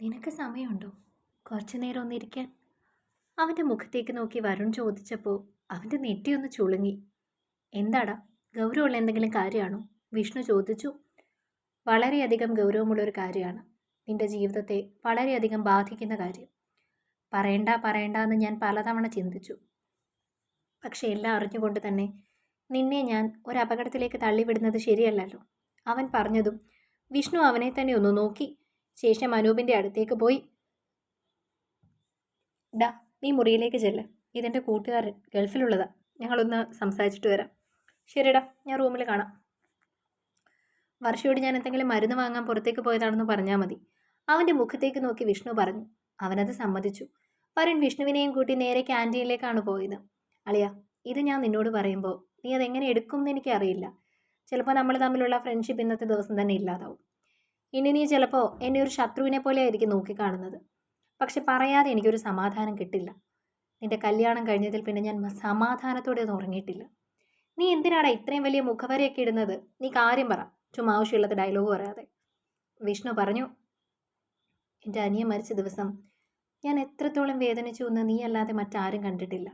നിനക്ക് സമയമുണ്ടോ? കുറച്ചു നേരം ഒന്നിരിക്കാൻ അവന്റെ മുഖത്തേക്ക് നോക്കി വരുൺ ചോദിച്ചപ്പോൾ അവന്റെ നെറ്റിയൊന്ന് ചുളുങ്ങി. എന്താടാ ഗൗരവമുള്ള എന്തെങ്കിലും കാര്യമാണോ? വിഷ്ണു ചോദിച്ചു. വളരെയധികം ഗൗരവമുള്ളൊരു കാര്യമാണ് നിന്റെ ജീവിതത്തെ വളരെയധികം ബാധിക്കുന്ന കാര്യം. പറയണ്ട പറയണ്ട എന്ന് ഞാൻ പലതവണ ചിന്തിച്ചു. പക്ഷെ എല്ലാം അറിഞ്ഞുകൊണ്ട് തന്നെ നിന്നെ ഞാൻ ഒരു അപകടത്തിലേക്ക് തള്ളിവിടുന്നത് ശരിയല്ലല്ലോ. അവൻ പറഞ്ഞതും വിഷ്ണു അവനെ തന്നെ ഒന്ന് നോക്കി. ശേഷം അനൂപിന്റെ അടുത്തേക്ക് പോയി. ഡാ നീ മുറിയിലേക്ക് ചെല്ല്. ഇതെന്റെ കൂട്ടുകാരൻ ഗൾഫിലുള്ളതാ. ഞങ്ങളൊന്ന് സംസാരിച്ചിട്ട് വരാം. ശരിടാ ഞാൻ റൂമിൽ കാണാം. വർഷയോട് ഞാൻ എന്തെങ്കിലും മരുന്ന് വാങ്ങാൻ പുറത്തേക്ക് പോയതാണെന്ന് പറഞ്ഞാൽ മതി. അവന്റെ മുഖത്തേക്ക് നോക്കി വിഷ്ണു പറഞ്ഞു. അവനത് സമ്മതിച്ചു. വരുൺ വിഷ്ണുവിനെയും കൂട്ടി നേരെ ക്യാന്റീനിലേക്കാണ് പോയത്. അളിയ ഇത് ഞാൻ നിന്നോട് പറയുമ്പോൾ നീ അതെങ്ങനെ എടുക്കും എന്ന് എനിക്കറിയില്ല. ചിലപ്പോൾ നമ്മൾ തമ്മിലുള്ള ഫ്രണ്ട്ഷിപ്പ് ഇന്നത്തെ ദിവസം തന്നെ ഇല്ലാതാവും. ഇനി നീ ചിലപ്പോൾ എന്നെ ഒരു ശത്രുവിനെ പോലെ ആയിരിക്കും നോക്കിക്കാണുന്നത്. പക്ഷെ പറയാതെ എനിക്കൊരു സമാധാനം കിട്ടില്ല. നിന്റെ കല്യാണം കഴിഞ്ഞതിൽ പിന്നെ ഞാൻ സമാധാനത്തോടെ ഒന്നും ഉറങ്ങിയിട്ടില്ല. നീ എന്തിനാടാ ഇത്രയും വലിയ മുഖവരെയൊക്കെ ഇടുന്നത്? നീ കാര്യം പറ. ചുമ്മാ ആവശ്യമുള്ളത് ഡയലോഗ് പറയാതെ വിഷ്ണു പറഞ്ഞു എന്റെ അനിയൻ മരിച്ച ദിവസം ഞാൻ എത്രത്തോളം വേദനിച്ചു എന്ന് നീ അല്ലാതെ മറ്റാരും കണ്ടിട്ടില്ല.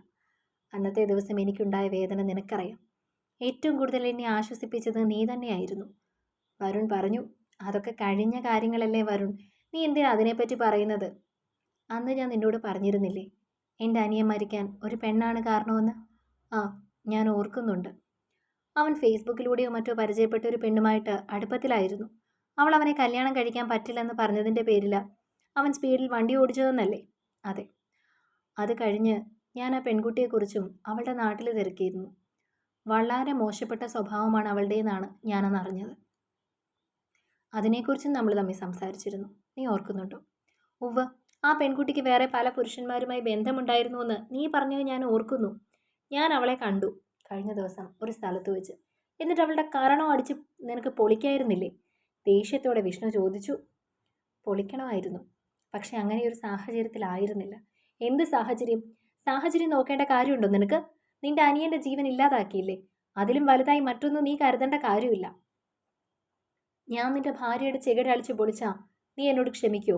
അന്നത്തെ ദിവസം എനിക്കുണ്ടായ വേദന നിനക്കറിയാം. ഏറ്റവും കൂടുതൽ എന്നെ ആശ്വസിപ്പിച്ചത് നീ തന്നെയായിരുന്നു. വരുൺ പറഞ്ഞു അതൊക്കെ കഴിഞ്ഞ കാര്യങ്ങളല്ലേ വരുൺ? നീ എന്തിനാ അതിനെപ്പറ്റി പറയുന്നത്? അന്ന് ഞാൻ നിന്നോട് പറഞ്ഞിരുന്നില്ലേ എന്റെ അനിയൻ മരിക്കാൻ ഒരു പെണ്ണാണ് കാരണമെന്ന്? ആ ഞാൻ ഓർക്കുന്നുണ്ട്. അവൻ ഫേസ്ബുക്കിലൂടെയോ മറ്റോ പരിചയപ്പെട്ട ഒരു പെണ്ണുമായിട്ട് അടുപ്പത്തിലായിരുന്നു. അവൾ അവനെ കല്യാണം കഴിക്കാൻ പറ്റില്ലെന്ന് പറഞ്ഞതിന്റെ പേരില അവൻ സ്പീഡിൽ വണ്ടി ഓടിച്ചതെന്നല്ലേ? അതെ. അത് കഴിഞ്ഞ് ഞാൻ ആ പെൺകുട്ടിയെക്കുറിച്ചും അവളുടെ നാട്ടിൽ തിരക്കിയിരുന്നു. വളരെ മോശപ്പെട്ട സ്വഭാവമാണ് അവളുടേതെന്നാണ് ഞാനന്ന് അറിഞ്ഞത് അതിനെക്കുറിച്ചും നമ്മൾ തമ്മിൽ സംസാരിച്ചിരുന്നു. നീ ഓർക്കുന്നുണ്ടോ? ഉവ്വ്. ആ പെൺകുട്ടിക്ക് വേറെ പല പുരുഷന്മാരുമായി ബന്ധമുണ്ടായിരുന്നു എന്ന് നീ പറഞ്ഞത് ഞാൻ ഓർക്കുന്നു. ഞാൻ അവളെ കണ്ടു കഴിഞ്ഞ ദിവസം ഒരു സ്ഥലത്ത് വെച്ച്. എന്നിട്ട് അവളുടെ കരണം അടിച്ച് നിനക്ക് പൊളിക്കായിരുന്നില്ലേ? ദേഷ്യത്തോടെ വിഷ്ണു ചോദിച്ചു. പൊളിക്കണമായിരുന്നു. പക്ഷെ അങ്ങനെ ഒരു സാഹചര്യത്തിലായിരുന്നില്ല എന്ത് സാഹചര്യം? സാഹചര്യം നോക്കേണ്ട കാര്യമുണ്ടോ നിനക്ക്? നിന്റെ അനിയന്റെ ജീവൻ ഇല്ലാതാക്കിയില്ലേ? അതിലും വലുതായി മറ്റൊന്നും നീ കരുതേണ്ട കാര്യമില്ല. ഞാൻ നിന്റെ ഭാര്യയുടെ ചെകിടളിച്ച് പൊളിച്ചാ. നീ എന്നോട് ക്ഷമിക്കൂ.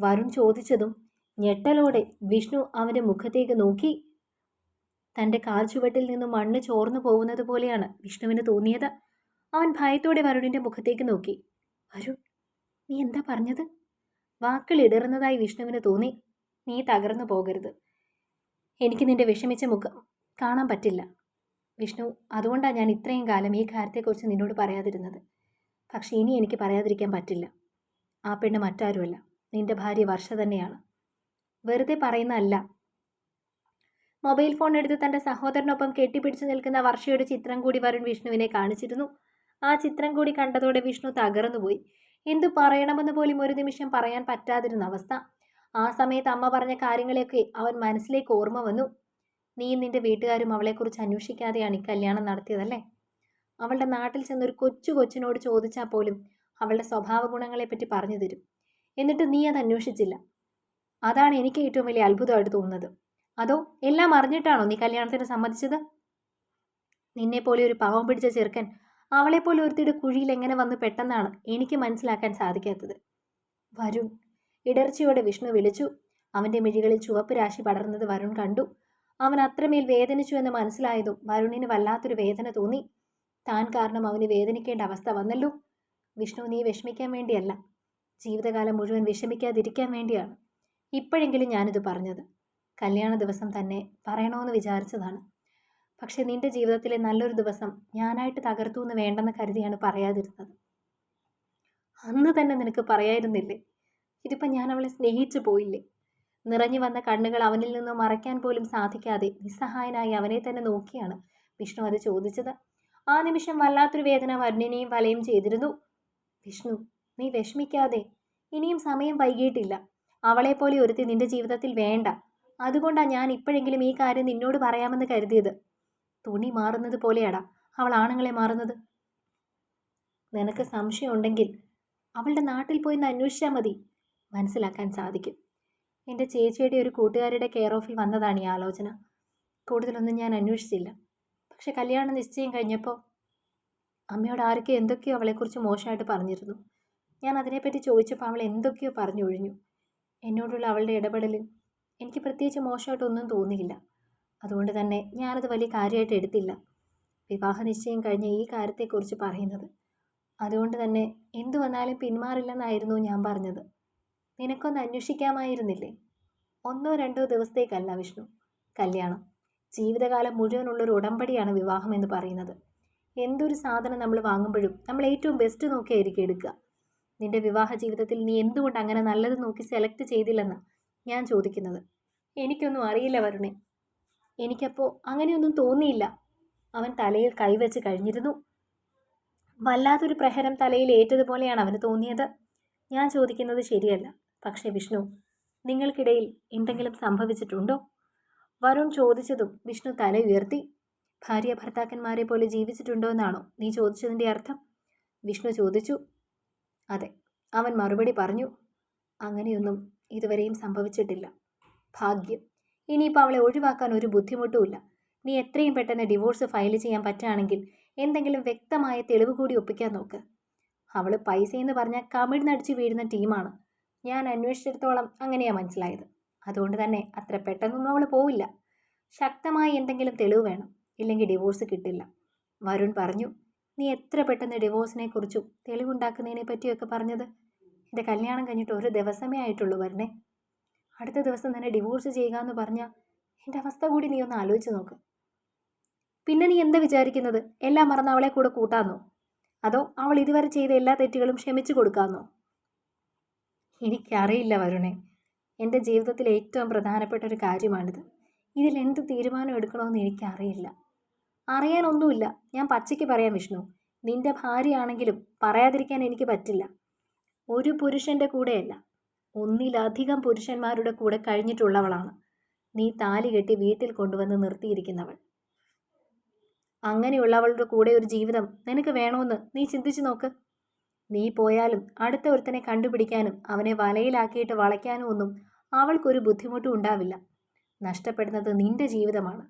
വരുൺ ചോദിച്ചതും ഞെട്ടലോടെ വിഷ്ണു അവന്റെ മുഖത്തേക്ക് നോക്കി. തന്റെ കാൽ ചുവട്ടിൽ നിന്നും മണ്ണ് ചോർന്നു പോകുന്നത് പോലെയാണ് വിഷ്ണുവിന് തോന്നിയത്. അവൻ ഭയത്തോടെ വരുണിന്റെ മുഖത്തേക്ക് നോക്കി. വരുൺ നീ എന്താ പറഞ്ഞത്? വാക്കൾ ഇടറുന്നതായി വിഷ്ണുവിന് തോന്നി. നീ തകർന്നു പോകരുത്. എനിക്ക് നിന്റെ വിഷമിച്ച മുഖം കാണാൻ പറ്റില്ല. വിഷ്ണു അതുകൊണ്ടാണ് ഞാൻ ഇത്രയും കാലം ഈ കാര്യത്തെക്കുറിച്ച് നിന്നോട് പറയാതിരുന്നത്. പക്ഷേ ഇനി എനിക്ക് പറയാതിരിക്കാൻ പറ്റില്ല. ആ പെണ്ണ് മറ്റാരുമല്ല. നിന്റെ ഭാര്യ വർഷ തന്നെയാണ്. വെറുതെ പറയുന്നതല്ല. മൊബൈൽ ഫോൺ എടുത്ത് തന്റെ സഹോദരനൊപ്പം കെട്ടിപ്പിടിച്ച് നിൽക്കുന്ന വർഷയുടെ ചിത്രം കൂടി വരുൺ വിഷ്ണുവിനെ കാണിച്ചിരുന്നു. ആ ചിത്രം കൂടി കണ്ടതോടെ വിഷ്ണു തകർന്നുപോയി. എന്തു പറയണമെന്ന് പോലും ഒരു നിമിഷം പറയാൻ പറ്റാതിരുന്ന അവസ്ഥ. ആ സമയത്ത് അമ്മ പറഞ്ഞ കാര്യങ്ങളെയൊക്കെ അവൻ മനസ്സിലേക്ക് ഓർമ്മ വന്നു. നീ നിന്റെ വീട്ടുകാരും അവളെക്കുറിച്ച് അന്വേഷിക്കാതെയാണ് ഈ കല്യാണം നടത്തിയതല്ലേ? അവളുടെ നാട്ടിൽ ചെന്നൊരു കൊച്ചു കൊച്ചിനോട് ചോദിച്ചാൽ പോലും അവളുടെ സ്വഭാവ ഗുണങ്ങളെപ്പറ്റി പറഞ്ഞു തരും. എന്നിട്ട് നീ അത് അന്വേഷിച്ചില്ല. അതാണ് എനിക്ക് ഏറ്റവും വലിയ അത്ഭുതമായിട്ട് തോന്നുന്നത്. അതോ എല്ലാം അറിഞ്ഞിട്ടാണോ നീ കല്യാണത്തിന് സമ്മതിച്ചത്? നിന്നെപ്പോലെ ഒരു പാവം പിടിച്ച ചെറുക്കൻ അവളെപ്പോലെ ഒരുത്തിയുടെ കുഴിയിൽ എങ്ങനെ വന്ന് പെട്ടെന്നാണ് എനിക്ക് മനസ്സിലാക്കാൻ സാധിക്കാത്തത്. വരുൺ. ഇടർച്ചയോടെ വിഷ്ണു വിളിച്ചു. അവന്റെ മിഴികളിൽ ചുവപ്പ് രാശി പടർന്നത് വരുൺ കണ്ടു. അവൻ അത്രമേൽ വേദനിച്ചു എന്ന് മനസ്സിലായതും വരുണിന് വല്ലാത്തൊരു വേദന തോന്നി. താൻ കാരണം അവന് വേദനിക്കേണ്ട അവസ്ഥ വന്നല്ലോ. വിഷ്ണു നീ വിഷമിക്കാൻ വേണ്ടിയല്ല. ജീവിതകാലം മുഴുവൻ വിഷമിക്കാതിരിക്കാൻ വേണ്ടിയാണ്. ഇപ്പോഴെങ്കിലും ഞാനിത് പറഞ്ഞത്. കല്യാണ ദിവസം തന്നെ പറയണമെന്ന് വിചാരിച്ചതാണ്. പക്ഷെ നിന്റെ ജീവിതത്തിലെ നല്ലൊരു ദിവസം ഞാനായിട്ട് തകർത്തു എന്ന് വേണ്ടെന്ന് കരുതിയാണ് പറയാതിരുന്നത്. അന്ന് തന്നെ നിനക്ക് പറയായിരുന്നില്ലേ? ഇതിപ്പോൾ ഞാൻ അവളെ സ്നേഹിച്ചു പോയില്ലേ? നിറഞ്ഞു വന്ന കണ്ണുകൾ അവനിൽ നിന്ന് മറയ്ക്കാൻ പോലും സാധിക്കാതെ നിസ്സഹായനായി അവനെ തന്നെ നോക്കിയാണ് വിഷ്ണു അത് ചോദിച്ചത്. ആ നിമിഷം വല്ലാത്തൊരു വേദന വരുണിനെയും വലയും ചെയ്തിരുന്നു. വിഷ്ണു നീ വിഷമിക്കാതെ. ഇനിയും സമയം വൈകിയിട്ടില്ല അവളെപ്പോലെ ഒരുത്തി നിന്റെ ജീവിതത്തിൽ വേണ്ട. അതുകൊണ്ടാണ് ഞാൻ ഇപ്പോഴെങ്കിലും ഈ കാര്യം നിന്നോട് പറയാമെന്ന് കരുതിയത്. തുണി മാറുന്നത് പോലെയാടാ. അവൾ ആണുങ്ങളെ മാറുന്നത്. നിനക്ക് സംശയമുണ്ടെങ്കിൽ അവളുടെ നാട്ടിൽ പോയി ഒന്ന് അന്വേഷിച്ചാൽ മതി. മനസ്സിലാക്കാൻ സാധിക്കും. എന്റെ ചേച്ചിയുടെ ഒരു കൂട്ടുകാരുടെ കെയർ ഓഫിൽ വന്നതാണ് ഈ ആലോചന. കൂടുതലൊന്നും ഞാൻ അന്വേഷിച്ചില്ല. പക്ഷെ കല്യാണ നിശ്ചയം കഴിഞ്ഞപ്പോൾ അമ്മയോട് ആരൊക്കെ എന്തൊക്കെയോ അവളെക്കുറിച്ച് മോശമായിട്ട് പറഞ്ഞിരുന്നു. ഞാൻ അതിനെപ്പറ്റി ചോദിച്ചപ്പോൾ അവൾ എന്തൊക്കെയോ പറഞ്ഞൊഴിഞ്ഞു. എന്നോടുള്ള അവളുടെ ഇടപെടൽ എനിക്ക് പ്രത്യേകിച്ച് മോശമായിട്ടൊന്നും തോന്നിയില്ല. അതുകൊണ്ട് തന്നെ ഞാനത് വലിയ കാര്യമായിട്ട് എടുത്തില്ല. വിവാഹ നിശ്ചയം കഴിഞ്ഞ ഈ കാര്യത്തെക്കുറിച്ച് പറയുന്നത്. അതുകൊണ്ട് തന്നെ എന്തു വന്നാലും പിന്മാറില്ലെന്നായിരുന്നു ഞാൻ പറഞ്ഞത്. നിനക്കൊന്ന് അന്വേഷിക്കാമായിരുന്നില്ലേ? ഒന്നോ രണ്ടോ ദിവസത്തേക്കല്ല വിഷ്ണു കല്യാണം. ജീവിതകാലം മുഴുവനുള്ളൊരു ഉടമ്പടിയാണ് വിവാഹം എന്ന് പറയുന്നത്. എന്തൊരു സാധനം നമ്മൾ വാങ്ങുമ്പോഴും നമ്മൾ ഏറ്റവും ബെസ്റ്റ് നോക്കിയായിരിക്കും എടുക്കുക. നിന്റെ വിവാഹ ജീവിതത്തിൽ നീ എന്തുകൊണ്ട് അങ്ങനെ നല്ലത് നോക്കി സെലക്ട് ചെയ്തില്ലെന്ന് ഞാൻ ചോദിക്കുന്നത്. എനിക്കൊന്നും അറിയില്ല വരുണേ. എനിക്കപ്പോൾ അങ്ങനെയൊന്നും തോന്നിയില്ല. അവൻ തലയിൽ കൈവച്ച് കഴിഞ്ഞിരുന്നു. വല്ലാത്തൊരു പ്രഹരം തലയിൽ ഏറ്റതുപോലെയാണ് അവന് തോന്നിയത്. ഞാൻ ചോദിക്കുന്നത് ശരിയല്ല. പക്ഷേ വിഷ്ണു നിങ്ങൾക്കിടയിൽ എന്തെങ്കിലും സംഭവിച്ചിട്ടുണ്ടോ? വരുൺ ചോദിച്ചതും വിഷ്ണു തല ഉയർത്തി. ഭാര്യ ഭർത്താക്കന്മാരെ പോലെ ജീവിച്ചിട്ടുണ്ടോ എന്നാണോ നീ ചോദിച്ചതിന്റെ അർത്ഥം? വിഷ്ണു ചോദിച്ചു. അതെ അവൻ മറുപടി പറഞ്ഞു. അങ്ങനെയൊന്നും ഇതുവരെയും സംഭവിച്ചിട്ടില്ല. ഭാഗ്യം. ഇനിയിപ്പോൾ അവളെ ഒഴിവാക്കാൻ ഒരു ബുദ്ധിമുട്ടുമില്ല നീ എത്രയും പെട്ടെന്ന് ഡിവോഴ്സ് ഫയൽ ചെയ്യാൻ പറ്റുകയാണെങ്കിൽ എന്തെങ്കിലും വ്യക്തമായ തെളിവ് കൂടി ഒപ്പിക്കാൻ നോക്ക്. അവൾ പൈസയെന്ന് പറഞ്ഞാൽ കമിഴ്ന്നടിച്ച് വീഴുന്ന ടീമാണ്. ഞാൻ അന്വേഷിച്ചിടത്തോളം അങ്ങനെയാണ് മനസ്സിലായത്. അതുകൊണ്ട് തന്നെ അത്ര പെട്ടെന്നൊന്നും അവൾ പോവില്ല. ശക്തമായി എന്തെങ്കിലും തെളിവ് വേണം ഇല്ലെങ്കിൽ ഡിവോഴ്സ് കിട്ടില്ല. വരുൺ പറഞ്ഞു നീ എത്ര പെട്ടെന്ന് ഡിവോഴ്സിനെ കുറിച്ചും തെളിവുണ്ടാക്കുന്നതിനെ പറ്റിയൊക്കെ പറഞ്ഞത്? എന്റെ കല്യാണം കഴിഞ്ഞിട്ട് ഒരു ദിവസമേ ആയിട്ടുള്ളൂ വരണേ. അടുത്ത ദിവസം തന്നെ ഡിവോഴ്സ് ചെയ്യുക എന്ന് പറഞ്ഞാൽ എന്റെ അവസ്ഥ കൂടി നീ ഒന്ന് ആലോചിച്ച് നോക്ക്. പിന്നെ നീ എന്താ വിചാരിക്കുന്നത്? എല്ലാം മറന്ന് അവളെ കൂടെ കൂട്ടാന്നോ? അതോ അവൾ ഇതുവരെ ചെയ്ത എല്ലാ തെറ്റുകളും ക്ഷമിച്ചു കൊടുക്കാന്നോ? എനിക്കറിയില്ല വരുണേ. എന്റെ ജീവിതത്തിൽ ഏറ്റവും പ്രധാനപ്പെട്ട ഒരു കാര്യമാണിത്. ഇതിൽ എന്ത് തീരുമാനം എടുക്കണമെന്ന് എനിക്കറിയില്ല. അറിയാനൊന്നുമില്ല. ഞാൻ പച്ചയ്ക്ക് പറയാം വിഷ്ണു. നിന്റെ ഭാര്യയാണെങ്കിലും പറയാതിരിക്കാൻ എനിക്ക് പറ്റില്ല. ഒരു പുരുഷന്റെ കൂടെയല്ല. ഒന്നിലധികം പുരുഷന്മാരുടെ കൂടെ കഴിഞ്ഞിട്ടുള്ളവളാണ്. നീ താലി കെട്ടി വീട്ടിൽ കൊണ്ടുവന്ന് നിർത്തിയിരിക്കുന്നവൾ. അങ്ങനെയുള്ളവളുടെ കൂടെ ഒരു ജീവിതം നിനക്ക് വേണമെന്ന് നീ ചിന്തിച്ചു നോക്ക്. നീ പോയാലും അടുത്ത ഒരുത്തനെ കണ്ടുപിടിക്കാനും അവനെ വലയിലാക്കിയിട്ട് വളയ്ക്കാനും ഒന്നും അവൾക്കൊരു ബുദ്ധിമുട്ടും ഉണ്ടാവില്ല. നഷ്ടപ്പെടുന്നത് നിന്റെ ജീവിതമാണ്.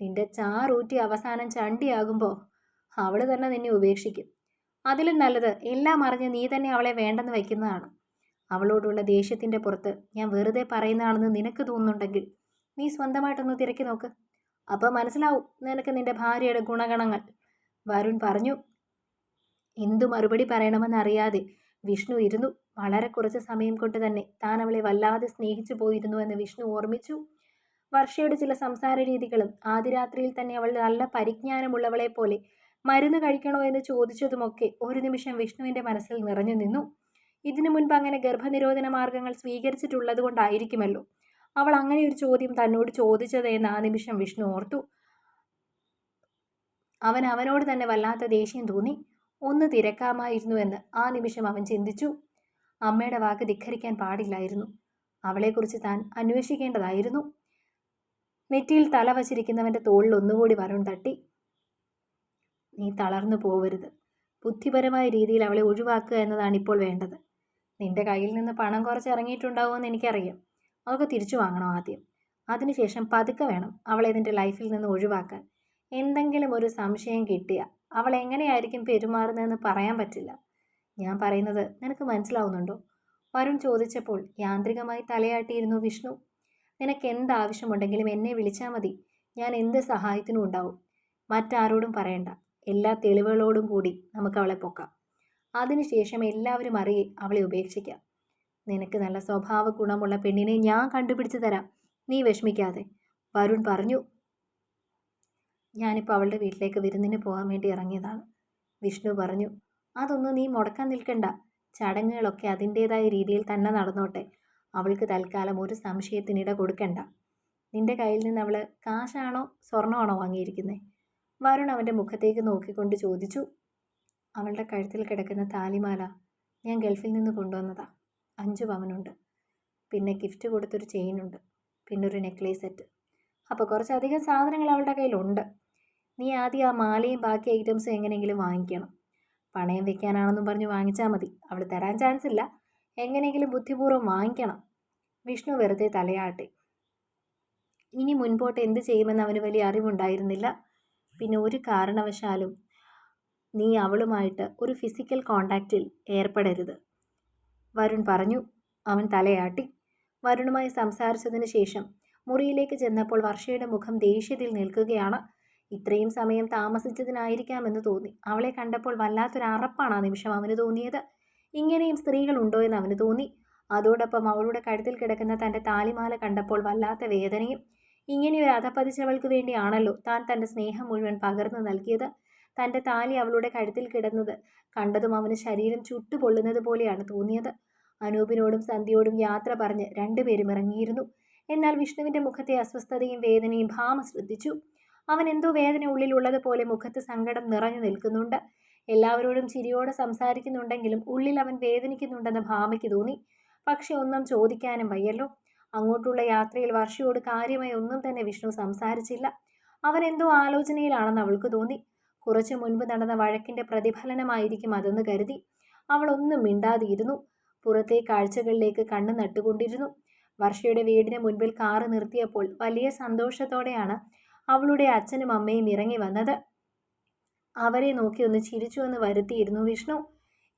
നിന്റെ ചാറൂറ്റി അവസാനം ചണ്ടിയാകുമ്പോൾ അവൾ തന്നെ നിന്നെ ഉപേക്ഷിക്കും. അതിലും നല്ലത് എല്ലാം അറിഞ്ഞ് നീ തന്നെ അവളെ വേണ്ടെന്ന് വയ്ക്കുന്നതാണ്. അവളോടുള്ള ദേഷ്യത്തിന്റെ പുറത്ത് ഞാൻ വെറുതെ പറയുന്നതാണെന്ന് നിനക്ക് തോന്നുന്നുണ്ടെങ്കിൽ നീ സ്വന്തമായിട്ടൊന്ന് തിരക്കി നോക്ക്. അപ്പോൾ മനസ്സിലാവും നിനക്ക് നിന്റെ ഭാര്യയുടെ ഗുണഗണങ്ങൾ. വരുൺ പറഞ്ഞു എന്തു മറുപടി പറയണമെന്നറിയാതെ വിഷ്ണു ഇരുന്നു. വളരെ കുറച്ച് സമയം കൊണ്ട് തന്നെ താൻ അവളെ വല്ലാതെ സ്നേഹിച്ചു പോയിരുന്നു എന്ന് വിഷ്ണു ഓർമ്മിച്ചു. വർഷയുടെ ചില സംസാര രീതികളും ആദ്യരാത്രിയിൽ തന്നെ അവൾ നല്ല പരിജ്ഞാനമുള്ളവളെ പോലെ മരുന്ന് കഴിക്കണോ എന്ന് ചോദിച്ചതുമൊക്കെ ഒരു നിമിഷം വിഷ്ണുവിന്റെ മനസ്സിൽ നിറഞ്ഞു നിന്നു. ഇതിനു മുൻപ് അങ്ങനെ ഗർഭനിരോധന മാർഗങ്ങൾ സ്വീകരിച്ചിട്ടുള്ളത് കൊണ്ടായിരിക്കുമല്ലോ അവൾ അങ്ങനെ ഒരു ചോദ്യം തന്നോട് ചോദിച്ചത് എന്ന് ആ നിമിഷം വിഷ്ണു ഓർത്തു. അവൻ അവനോട് തന്നെ വല്ലാത്ത ദേഷ്യം തോന്നി. ഒന്ന് തിരക്കാമായിരുന്നു എന്ന് ആ നിമിഷം അവൻ ചിന്തിച്ചു. അമ്മയുടെ വാക്ക് ധിഖരിക്കാൻ പാടില്ലായിരുന്നു. അവളെക്കുറിച്ച് താൻ അന്വേഷിക്കേണ്ടതായിരുന്നു. നെറ്റിയിൽ തല വച്ചിരിക്കുന്നവന്റെ തോളിൽ ഒന്നുകൂടി വരുൺ തട്ടി. നീ തളർന്നു പോവരുത്. ബുദ്ധിപരമായ രീതിയിൽ അവളെ ഒഴിവാക്കുക എന്നതാണ് ഇപ്പോൾ വേണ്ടത്. നിന്റെ കയ്യിൽ നിന്ന് പണം കുറച്ച് ഇറങ്ങിയിട്ടുണ്ടാവുമെന്ന് എനിക്കറിയാം. അതൊക്കെ തിരിച്ചു വാങ്ങണം ആദ്യം. അതിനുശേഷം പതുക്കെ വേണം അവളെ നിന്റെ ലൈഫിൽ നിന്ന് ഒഴിവാക്കാൻ. എന്തെങ്കിലും ഒരു സംശയം കിട്ടിയ അവൾ എങ്ങനെയായിരിക്കും പെരുമാറുന്നതെന്ന് പറയാൻ പറ്റില്ല. ഞാൻ പറയുന്നത് നിനക്ക് മനസ്സിലാവുന്നുണ്ടോ? വരുൺ ചോദിച്ചപ്പോൾ യാന്ത്രികമായി തലയാട്ടിയിരുന്നു വിഷ്ണു. നിനക്ക് എന്ത് ആവശ്യമുണ്ടെങ്കിലും എന്നെ വിളിച്ചാൽ മതി. ഞാൻ എന്ത് സഹായത്തിനും ഉണ്ടാവും. മറ്റാരോടും പറയണ്ട. എല്ലാ തെളിവുകളോടും കൂടി നമുക്ക് അവളെ പൊക്കാം. അതിനുശേഷം എല്ലാവരും അറിയെ അവളെ ഉപേക്ഷിക്കാം. നിനക്ക് നല്ല സ്വഭാവ ഗുണമുള്ള പെണ്ണിനെ ഞാൻ കണ്ടുപിടിച്ചു തരാം. നീ വിഷമിക്കാതെ. വരുൺ പറഞ്ഞു ഞാനിപ്പോൾ അവളുടെ വീട്ടിലേക്ക് വിരുന്നിന് പോകാൻ വേണ്ടി ഇറങ്ങിയതാണ്. വിഷ്ണു പറഞ്ഞു അതൊന്നും നീ മുടക്കാൻ നിൽക്കണ്ട. ചടങ്ങുകളൊക്കെ അതിന്റേതായ രീതിയിൽ തന്നെ നടന്നോട്ടെ. അവൾക്ക് തൽക്കാലം ഒരു സംശയത്തിനിട കൊടുക്കണ്ട. നിന്റെ കയ്യിൽ നിന്ന് അവൾ കാശാണോ സ്വർണമാണോ വാങ്ങിയിരിക്കുന്നത് വരുൺ അവന്റെ മുഖത്തേക്ക് നോക്കിക്കൊണ്ട് ചോദിച്ചു അവളുടെ കഴുത്തിൽ കിടക്കുന്ന താലിമാല ഞാൻ ഗൾഫിൽ നിന്ന് കൊണ്ടുവന്നതാ. അഞ്ച് പവനുണ്ട്. പിന്നെ ഗിഫ്റ്റ് കൊടുത്തൊരു ചെയിനുണ്ട് പിന്നെ ഒരു നെക്ലേസ് സെറ്റ്. അപ്പോൾ കുറച്ചധികം സാധനങ്ങൾ അവളുടെ കയ്യിലുണ്ട്. നീ ആദ്യം ആ മാലയും ബാക്കി ഐറ്റംസും എങ്ങനെയെങ്കിലും വാങ്ങിക്കണം. പണയം വെക്കാനാണെന്നും പറഞ്ഞ് വാങ്ങിച്ചാൽ മതി. അവൾ തരാൻ ചാൻസ് ഇല്ല. എങ്ങനെയെങ്കിലും ബുദ്ധിപൂർവം വാങ്ങിക്കണം. വിഷ്ണു വെറുതെ തലയാട്ടി. ഇനി മുൻപോട്ട് എന്ത് ചെയ്യുമെന്ന് അവന് വലിയ അറിവുണ്ടായിരുന്നില്ല. പിന്നെ ഒരു കാരണവശാലും നീ അവളുമായിട്ട് ഒരു ഫിസിക്കൽ കോണ്ടാക്റ്റിൽ ഏർപ്പെടരുത്. വരുൺ പറഞ്ഞു. അവൻ തലയാട്ടി. വരുണുമായി സംസാരിച്ചതിന് ശേഷം മുറിയിലേക്ക് ചെന്നപ്പോൾ വർഷയുടെ മുഖം ദേഷ്യത്തിൽ നിൽക്കുകയാണ്. ഇത്രയും സമയം താമസിച്ചതിനായിരിക്കാമെന്ന് തോന്നി. അവളെ കണ്ടപ്പോൾ വല്ലാത്തൊരു അറപ്പാണ് ആ നിമിഷം അവന് തോന്നിയത്. ഇങ്ങനെയും സ്ത്രീകളുണ്ടോ എന്ന് അവന് തോന്നി. അതോടൊപ്പം അവളുടെ കഴുത്തിൽ കിടക്കുന്ന തന്റെ താലിമാല കണ്ടപ്പോൾ വല്ലാത്ത വേദനയും ഇങ്ങനെയൊരു അധപ്പതിച്ചവൾക്ക് വേണ്ടിയാണല്ലോ താൻ തന്റെ സ്നേഹം മുഴുവൻ പകർന്നു നൽകിയത്. തന്റെ താലി അവളുടെ കഴുത്തിൽ കിടന്നത് കണ്ടതും അവന് ശരീരം ചുട്ടുപൊള്ളുന്നത് പോലെയാണ് തോന്നിയത്. അനൂപിനോടും സന്ധ്യയോടും യാത്ര പറഞ്ഞ് രണ്ടുപേരും ഇറങ്ങിയിരുന്നു. എന്നാൽ വിഷ്ണുവിന്റെ മുഖത്തെ അസ്വസ്ഥതയും വേദനയും ഭാമ ശ്രദ്ധിച്ചു. അവൻ എന്തോ വേദന ഉള്ളിലുള്ളതുപോലെ മുഖത്ത് സങ്കടം നിറഞ്ഞു നിൽക്കുന്നുണ്ട്. എല്ലാവരോടും ചിരിയോടെ സംസാരിക്കുന്നുണ്ടെങ്കിലും ഉള്ളിൽ അവൻ വേദനിക്കുന്നുണ്ടെന്ന് ഭാമയ്ക്ക് തോന്നി. പക്ഷെ ഒന്നും ചോദിക്കാനും വയ്യല്ലോ. അങ്ങോട്ടുള്ള യാത്രയിൽ വർഷയോട് കാര്യമായി ഒന്നും തന്നെ വിഷ്ണു സംസാരിച്ചില്ല. അവൻ എന്തോ ആലോചനയിലാണെന്ന് അവൾക്ക് തോന്നി. കുറച്ചു മുൻപ് നടന്ന വഴക്കിന്റെ പ്രതിഫലനമായിരിക്കും അതെന്ന് കരുതി. അവൾ ഒന്നും മിണ്ടാതിരുന്നു. പുറത്തെ കാഴ്ചകളിലേക്ക് കണ്ണു നട്ടുകൊണ്ടിരുന്നു. വർഷയുടെ വീടിന് മുൻപിൽ കാറ് നിർത്തിയപ്പോൾ വലിയ സന്തോഷത്തോടെയാണ് അവളുടെ അച്ഛനും അമ്മയും ഇറങ്ങി വന്നത്. അവരെ നോക്കി ഒന്ന് ചിരിച്ചു എന്ന് വരുത്തിയിരുന്നു വിഷ്ണു.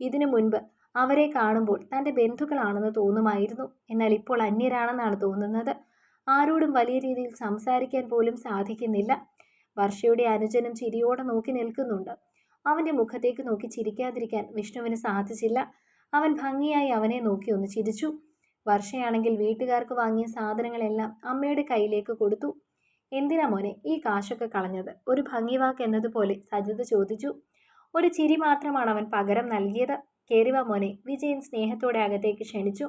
ഇതിനു മുൻപ് അവരെ കാണുമ്പോൾ തന്റെ ബന്ധുക്കളാണെന്ന് തോന്നുമായിരുന്നു. എന്നാൽ ഇപ്പോൾ അന്യരാണെന്നാണ് തോന്നുന്നത്. ആരോടും വലിയ രീതിയിൽ സംസാരിക്കാൻ പോലും സാധിക്കുന്നില്ല. വർഷയുടെ അനുജനും ചിരിയോടെ നോക്കി നിൽക്കുന്നുണ്ട്. അവന്റെ മുഖത്തേക്ക് നോക്കി ചിരിക്കാതിരിക്കാൻ വിഷ്ണുവിന് സാധിച്ചില്ല. അവൻ ഭംഗിയായി അവനെ നോക്കി ഒന്ന് ചിരിച്ചു. വർഷയാണെങ്കിൽ വീട്ടുകാർക്ക് വാങ്ങിയ സാധനങ്ങളെല്ലാം അമ്മയുടെ കയ്യിലേക്ക് കൊടുത്തു. എന്തിനാ മോനെ ഈ കാശൊക്കെ കളഞ്ഞത്? ഒരു ഭംഗിവാക്ക് എന്നതുപോലെ സജിത് ചോദിച്ചു. ഒരു ചിരി മാത്രമാണ് അവൻ പകരം നൽകിയത്. കയറിവ മോനെ. വിജയൻ സ്നേഹത്തോടെ അകത്തേക്ക് ക്ഷണിച്ചു.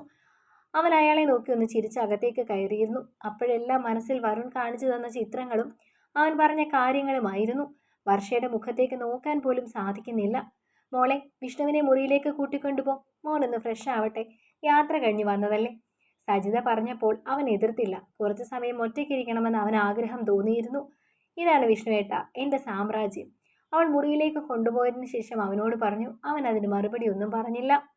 അവൻ അയാളെ നോക്കി ഒന്ന് ചിരിച്ച് അകത്തേക്ക് കയറിയിരുന്നു. അപ്പോഴെല്ലാം മനസ്സിൽ വരുൺ കാണിച്ചു തന്ന ചിത്രങ്ങളും അവൻ പറഞ്ഞ കാര്യങ്ങളുമായിരുന്നു. വർഷയുടെ മുഖത്തേക്ക് നോക്കാൻ പോലും സാധിക്കുന്നില്ല. മോളെ വിഷ്ണുവിനെ മുറിയിലേക്ക് കൂട്ടിക്കൊണ്ടുപോ. മോനൊന്ന് ഫ്രഷ് ആവട്ടെ. യാത്ര കഴിഞ്ഞു വന്നതല്ലേ? സജിത പറഞ്ഞപ്പോൾ അവൻ എതിർത്തില്ല. കുറച്ചു സമയം ഒറ്റയ്ക്കിരിക്കണമെന്ന് അവൻ ആഗ്രഹം തോന്നിയിരുന്നു. ഇതാണ് വിഷ്ണുവേട്ട എന്റെ സാമ്രാജ്യം. അവൾ മുറിയിലേക്ക് കൊണ്ടുപോയതിന് ശേഷം അവനോട് പറഞ്ഞു അവൻ അതിന് മറുപടി ഒന്നും പറഞ്ഞില്ല.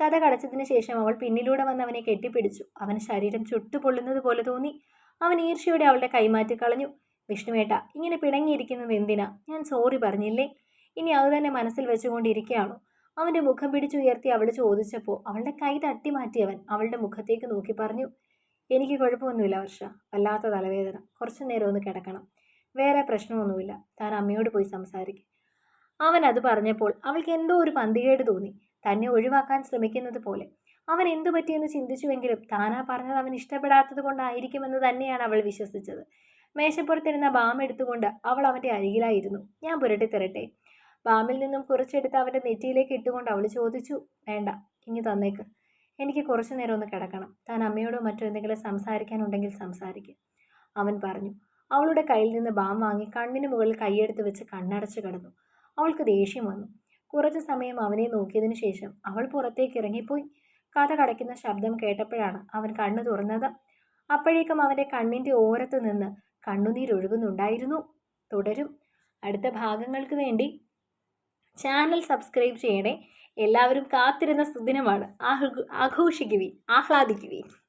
കഥ കടച്ചതിന് ശേഷം അവൾ പിന്നിലൂടെ വന്ന് അവനെ കെട്ടിപ്പിടിച്ചു. അവൻ ശരീരം ചുട്ടുപൊള്ളുന്നത് പോലെ തോന്നി. അവൻ ഈർഷ്യയോടെ അവളുടെ കൈമാറ്റി കളഞ്ഞു. വിഷ്ണുവേട്ട ഇങ്ങനെ പിണങ്ങിയിരിക്കുന്നത് എന്തിനാ? ഞാൻ സോറി പറഞ്ഞില്ലേ? ഇനി അത് തന്നെ മനസ്സിൽ വെച്ചുകൊണ്ടിരിക്കുകയാണോ? അവന്റെ മുഖം പിടിച്ചുയർത്തി അവൾ ചോദിച്ചപ്പോൾ അവളുടെ കൈ തട്ടി മാറ്റിയവൻ അവളുടെ മുഖത്തേക്ക് നോക്കി പറഞ്ഞു എനിക്ക് കുഴപ്പമൊന്നുമില്ല വർഷ വല്ലാത്ത തലവേദന. കുറച്ചു നേരം ഒന്ന് കിടക്കണം. വേറെ പ്രശ്നമൊന്നുമില്ല. താൻ അമ്മയോട് പോയി സംസാരിക്കും. അവൻ അത് പറഞ്ഞപ്പോൾ അവൾക്ക് എന്തോ ഒരു പന്തികേട് തോന്നി. തന്നെ ഒഴിവാക്കാൻ ശ്രമിക്കുന്നത് പോലെ. അവൻ എന്തു പറ്റിയെന്ന് ചിന്തിച്ചുവെങ്കിലും താനാ പറഞ്ഞത് അവൻ ഇഷ്ടപ്പെടാത്തത് കൊണ്ടായിരിക്കുമെന്ന് തന്നെയാണ് അവൾ വിശ്വസിച്ചത്. മേശപ്പുറത്തിരുന്ന ബാം എടുത്തുകൊണ്ട് അവൾ അവന്റെ അരികിലായിരുന്നു. ഞാൻ പുരട്ടിത്തരട്ടെ. ബാമിൽ നിന്നും കുറച്ചെടുത്ത് അവന്റെ നെറ്റിയിലേക്ക് ഇട്ടുകൊണ്ട് അവൾ ചോദിച്ചു വേണ്ട ഇനി തന്നേക്ക്. എനിക്ക് കുറച്ചു നേരം ഒന്ന് കിടക്കണം. താൻ അമ്മയോടോ മറ്റോ എന്തെങ്കിലും സംസാരിക്കാനുണ്ടെങ്കിൽ സംസാരിക്കും. അവൻ പറഞ്ഞു. അവളുടെ കയ്യിൽ നിന്ന് ബാം വാങ്ങി കണ്ണിന് മുകളിൽ കൈയെടുത്ത് വെച്ച് കണ്ണടച്ച് കിടന്നു. അവൾക്ക് ദേഷ്യം വന്നു. കുറച്ച് സമയം അവനെ നോക്കിയതിനു ശേഷം അവൾ പുറത്തേക്ക് ഇറങ്ങിപ്പോയി. കഥ കടയ്ക്കുന്ന ശബ്ദം കേട്ടപ്പോഴാണ് അവൻ കണ്ണു തുറന്നത്. അപ്പോഴേക്കും അവന്റെ കണ്ണിന്റെ ഓരത്ത് നിന്ന് കണ്ണുനീരൊഴുകുന്നുണ്ടായിരുന്നു. തുടരും. അടുത്ത ഭാഗങ്ങൾക്ക് വേണ്ടി ചാനൽ സബ്സ്ക്രൈബ് ചെയ്യണേ. എല്ലാവരും കാത്തിരുന്ന സുദിനമാണ്. ആഘോഷിക്കുവിൻ. ആഹ്ലാദിക്കുവീൻ.